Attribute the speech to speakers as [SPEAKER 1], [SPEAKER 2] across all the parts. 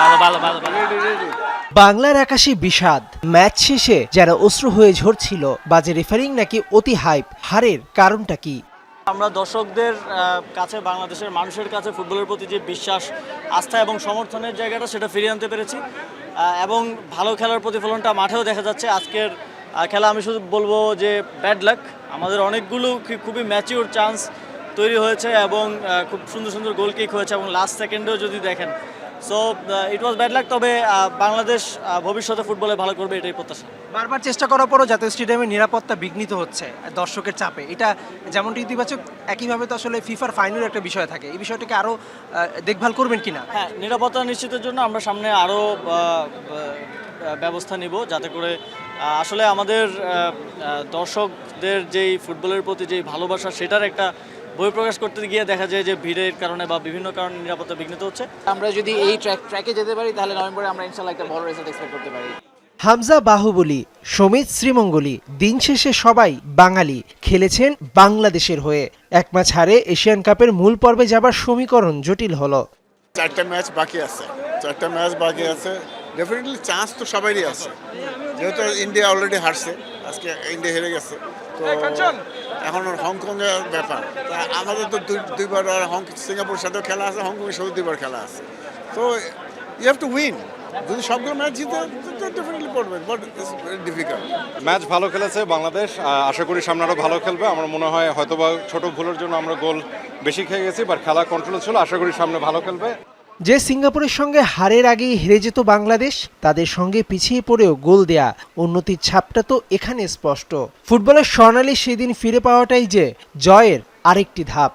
[SPEAKER 1] ভালো ভালো ভালো ভালো।
[SPEAKER 2] বাংলার আকাশে বিষাদ। ম্যাচ শেষে যারা অশ্রু হয়ে ঝরছিল বাজে রেফারিং নাকি অতি হাইপ হারের কারণটা কি?
[SPEAKER 1] আমরা দর্শকদের কাছে বাংলাদেশের মানুষের কাছে ফুটবলের প্রতি যে বিশ্বাস আস্থা এবং সমর্থনের জায়গাটা সেটা ফিরিয়ে আনতে পেরেছি। এবং ভালো খেলার প্রতিফলনটা মাঠেও দেখা যাচ্ছে। আজকের খেলা আমি শুধু বলব যে ব্যাড লাক আমাদের অনেকগুলো খুবই ম্যাচিওর চান্স তৈরি হয়েছে এবং খুব সুন্দর সুন্দর গোল কিক হয়েছে এবং লাস্ট সেকেন্ডেও যদি দেখেন। So it was bad luck তবে বাংলাদেশ ভবিষ্যতে ফুটবলে ভালো করবে এটাই প্রত্যাশা।
[SPEAKER 3] বারবার চেষ্টা করার পরও জাতীয় স্টেডিয়ামের নিরাপত্তা বিঘ্নিত হচ্ছে দর্শকের চাপে। এটা যেমনটি ইতিবাচক একইভাবে তো আসলে ফিফার ফাইনাল একটা বিষয় থাকে। এই বিষয়টাকে আরও দেখভাল করবেন কিনা?
[SPEAKER 1] হ্যাঁ নিরাপত্তা নিশ্চিতের জন্য আমরা সামনে আরও ব্যবস্থা নিব যাতে করে আসলে আমাদের দর্শকদের যেই ফুটবলের প্রতি যেই ভালোবাসা সেটার একটা বহিঃপ্রকাশ করতে গিয়ে দেখা যায় যে ভিড়ের কারণে বা বিভিন্ন কারণে নিরাপত্তা বিঘ্নিত হচ্ছে।
[SPEAKER 4] আমরা যদি এই ট্র্যাক ট্র্যাকে যেতে পারি তাহলে নভেম্বরে আমরা ইনশাল্লাহ একটা ভালো রেজাল্ট এক্সপেক্ট করতে পারি।
[SPEAKER 2] হামজা বাহুবলী সমিত শ্রীমঙ্গলী দিন শেষে সবাই বাঙালি খেলেছেন বাংলাদেশের হয়ে। এক ম্যাচ হারে এশিয়ান কাপের মূল পর্বে যাবার সমীকরণ জটিল হলো।
[SPEAKER 5] চারটা ম্যাচ বাকি আছে। চারটা ম্যাচ বাকি আছে। ডেফিনেটলি চান্স তো সবারই আছে। যেহেতু ইন্ডিয়া অলরেডি হারছে। আজকে ইন্ডিয়া হেরে গেছে। তো এখন হংকংয়ের ব্যাপার। তা আমাদের তো দুই- দুইবার আর হং সিঙ্গাপুর সাথেও খেলা আছে হংকংয়ের সাথেও দুইবার খেলা আছে। তো ইউ হ্যাভ টু উইন যদি সবগুলো ম্যাচ জিতে ডেফিনেটলি পড়বে but it's very difficult
[SPEAKER 6] match ভালো খেলেছে বাংলাদেশ। আশা করি সামনে আরও ভালো খেলবে। আমার মনে হয় হয়তোবা ছোট ভুলের জন্য আমরা গোল বেশি খেয়ে গেছি বাট খেলা কন্ট্রোল ছিল। আশা করি সামনে ভালো খেলবে।
[SPEAKER 2] যে সিঙ্গাপুরের সঙ্গে হারের আগেই হেরে যেত বাংলাদেশ, তাদের সঙ্গে পিছিয়ে পড়েও গোল দেয়া উন্নতির ছাপটা তো এখানে স্পষ্ট। ফুটবলের স্বর্ণালী সেদিন ফিরে পাওয়াটাই যে জয়ের আরেকটি ধাপ।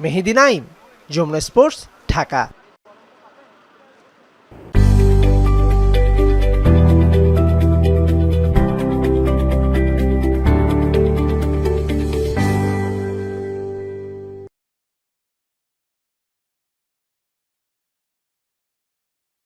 [SPEAKER 2] মেহেদিন আইন যমুনা স্পোর্টস, ঢাকা।